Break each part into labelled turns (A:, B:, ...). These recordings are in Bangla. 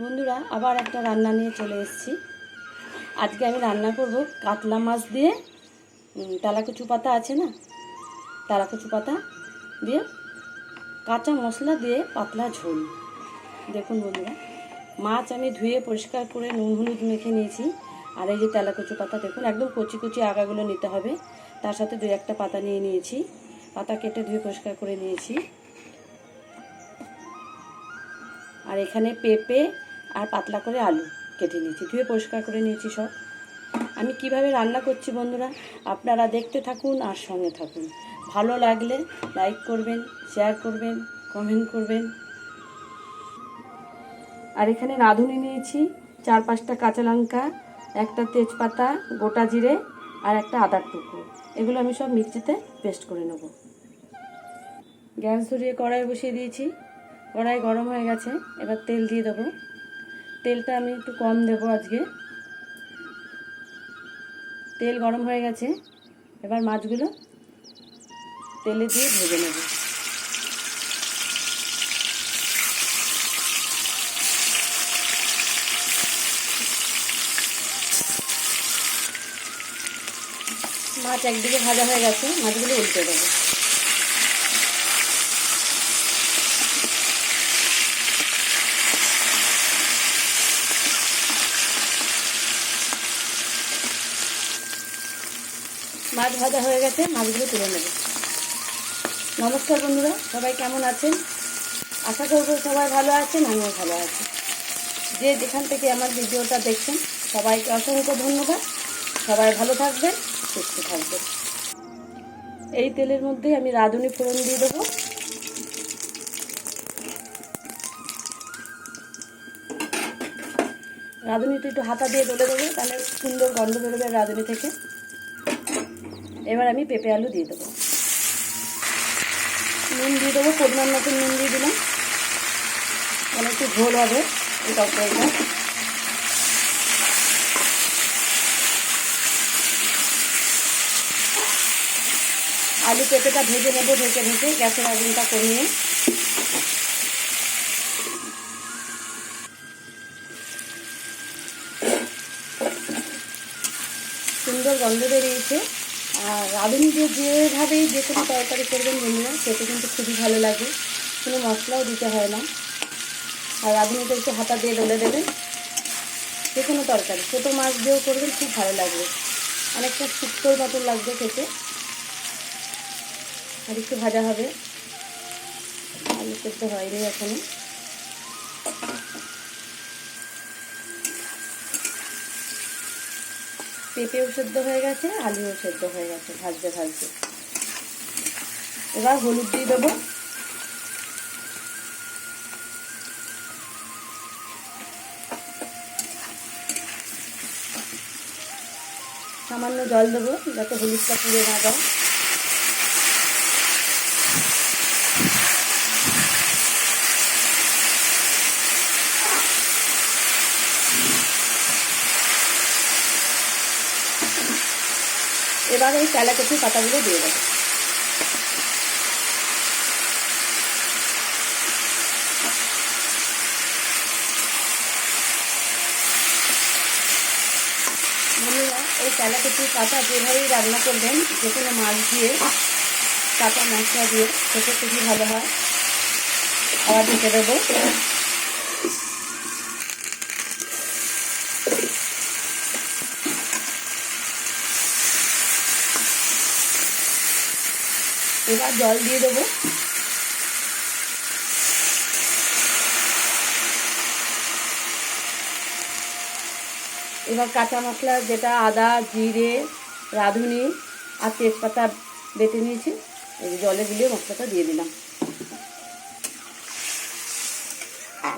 A: বন্ধুরা, আবার একটা রান্না নিয়ে চলে এসেছি। আজকে আমি রান্না করব কাতলা মাছ দিয়ে। তেলাকুচু পাতা আছে না? তেলাকুচু পাতা দিয়ে কাঁচা মশলা দিয়ে পাতলা ঝোল। দেখুন বন্ধুরা, মাছ আমি ধুয়ে পরিষ্কার করে নুন হলুদ মেখে নিয়েছি। আর এই যে তেলাকুচু পাতা, দেখুন, একদম কচি কচি আগাগুলো নিতে হবে। তার সাথে দু একটা পাতা নিয়ে নিয়েছি। পাতা কেটে ধুয়ে পরিষ্কার করে নিয়েছি। আর এখানে পেঁপে আর পাতলা করে আলু কেটে নিয়েছি, ধুয়ে পরিষ্কার করে নিয়েছি সব। আমি কীভাবে রান্না করছি বন্ধুরা, আপনারা দেখতে থাকুন আর সঙ্গে থাকুন। ভালো লাগলে লাইক করবেন, শেয়ার করবেন, কমেন্ট করবেন। আর এখানে রাঁধুনি নিয়েছি, চার পাঁচটা কাঁচা লঙ্কা, একটা তেজপাতা, গোটা জিরে আর একটা আদার টুকরো। এগুলো আমি সব মিক্সিতে পেস্ট করে নেব। গ্যাস ধরিয়ে কড়াই বসিয়ে দিয়েছি। কড়াই গরম হয়ে গেছে, এবার তেল দিয়ে দেবো। তেলটা আমি একটু কম দেবো আজকে। তেল গরম হয়ে গেছে, এবার মাছগুলো তেলে দিয়ে ভেজে নেব। মাছ একদিকে ভাজা হয়ে গেছে, মাছগুলো উল্টে দেবো। মাছ ভাজা হয়ে গেছে, মাছগুলো তুলে নেব। নমস্কার বন্ধুরা, সবাই কেমন আছেন? আশা করব সবাই ভালো আছেন, আমিও ভালো আছি। যে যেখান থেকে আমার ভিডিওটা দেখছেন, সবাইকে অসংখ্য ধন্যবাদ। সবাই ভালো থাকবেন, সুস্থ থাকবেন। এই তেলের মধ্যে আমি রাঁধুনি ফোড়ন দিয়ে দেবো। রাঁধুনিটা একটু হাতা দিয়ে ডলে দেবো তাহলে সুন্দর গন্ধ বেরোবে রাঁধুনি থেকে। এবার আমি পেঁপে আলু দিয়ে দেবো। নুন দিয়ে দেবো, পরিমাণ মতো নুন দিয়ে দিলাম। মানে একটু ঝোল হবে এই তরকারিটা আলু পেঁপেটা ভেজে নেব ঢেকে ঢেকে গ্যাসের আগুনটা কমিয়ে সুন্দর গন্ধ বেরিয়েছে। রাঁধুনি যে যেভাবেই যে কোনো তরকারি করবেন বন্ধুরা, খেতে কিন্তু খুবই ভালো লাগে। কোনো মশলাও দিতে হয় না। আর রাঁধুনিটা একটু হাতা দিয়ে ডলে দেবেন যে কোনো তরকারি, ছোটো মাছ দিয়েও করবেন, খুব ভালো লাগবে। অনেকটা শুক্তোর মতন লাগবে খেতে। আর একটু ভাজা হবে। আলু করতে হয়নি এখনও। পেঁপেও সেদ্ধ হয়ে গেছে, আলুও সেদ্ধ হয়ে গেছে, ভাজতে ভাজতে। এবার হলুদ দিয়ে দেবো। সামান্য জল দেবো, যাতে হলুদটা পুড়ে না যায়। এবার এই তেলাকচি পাতাগুলো দিয়ে দেবো। এই তেলাকচি পাতা যেভাবেই রান্না করবেন, যে কোনো মাছ দিয়ে কাঁচা মশলা দিয়ে, খেতে খুবই ভালো হয়। খাওয়া দিতে দেবো এবার জল দিয়ে দেবো। এবার কাঁচা মশলা, যেটা আদা, জিরে, রাঁধুনি আর তেজপাতা বেটে নিয়েছি, এই জলে গুলিয়ে মশলাটা দিয়ে দিলাম।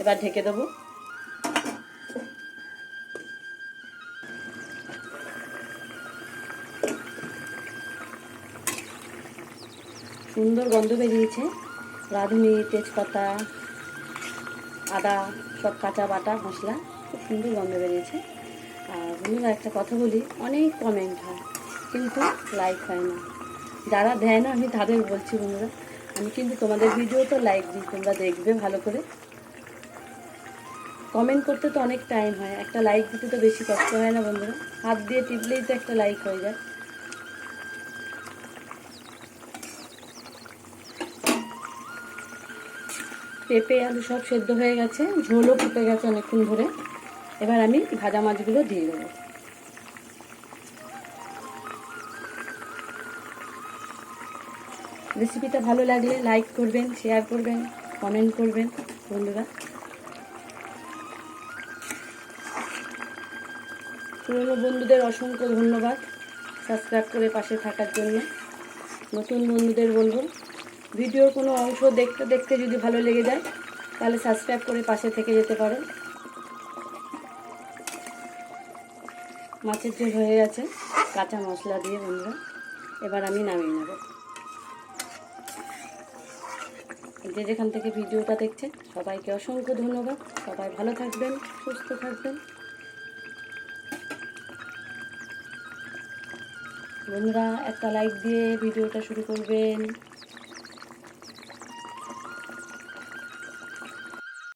A: এবার ঢেকে দেবো। সুন্দর গন্ধ বেরিয়েছে। রাঁধুনি, তেজপাতা, আদা, সব কাঁচা বাটা, মশলা, খুব সুন্দর গন্ধ বেরিয়েছে। আর বন্ধুরা, একটা কথা বলি, অনেক কমেন্ট হয়, কিন্তু লাইক হয় না। যারা দেয় না, আমি তাদের বলছি বন্ধুরা, আমি কিন্তু তোমাদের ভিডিও তো লাইক দিই, তোমরা দেখবে ভালো করে। কমেন্ট করতে তো অনেক টাইম হয়, একটা লাইক দিতে তো বেশি কষ্ট হয় না বন্ধুরা। হাত দিয়ে টিপলেই তো একটা লাইক হয়ে যায়। পেঁপে আলু সব সেদ্ধ হয়ে গেছে, ঝোলও ফুটে গেছে অনেকক্ষণ ধরে। এবার আমি ভাজা মাছগুলো দিয়ে দেবো। রেসিপিটা ভালো লাগলে লাইক করবেন, শেয়ার করবেন, কমেন্ট করবেন, বন্ধুরা। পুরনো বন্ধুদের অসংখ্য ধন্যবাদ সাবস্ক্রাইব করে পাশে থাকার জন্য। নতুন বন্ধুদের বলব ভিডিওর কোনো অংশ দেখতে দেখতে যদি ভালো লেগে যায়, তাহলে সাবস্ক্রাইব করে পাশে থেকে যেতে পারো মাছের ঝোল হয়ে গেছে। কাঁচা মশলা দিয়ে বন্ধুরা, এবার আমি নামিয়ে নেব। যে যেখান থেকে ভিডিওটা দেখছেন, সবাইকে অসংখ্য ধন্যবাদ। সবাই ভালো থাকবেন, সুস্থ থাকবেন। বন্ধুরা, একটা লাইক দিয়ে ভিডিওটা শুরু করবেন।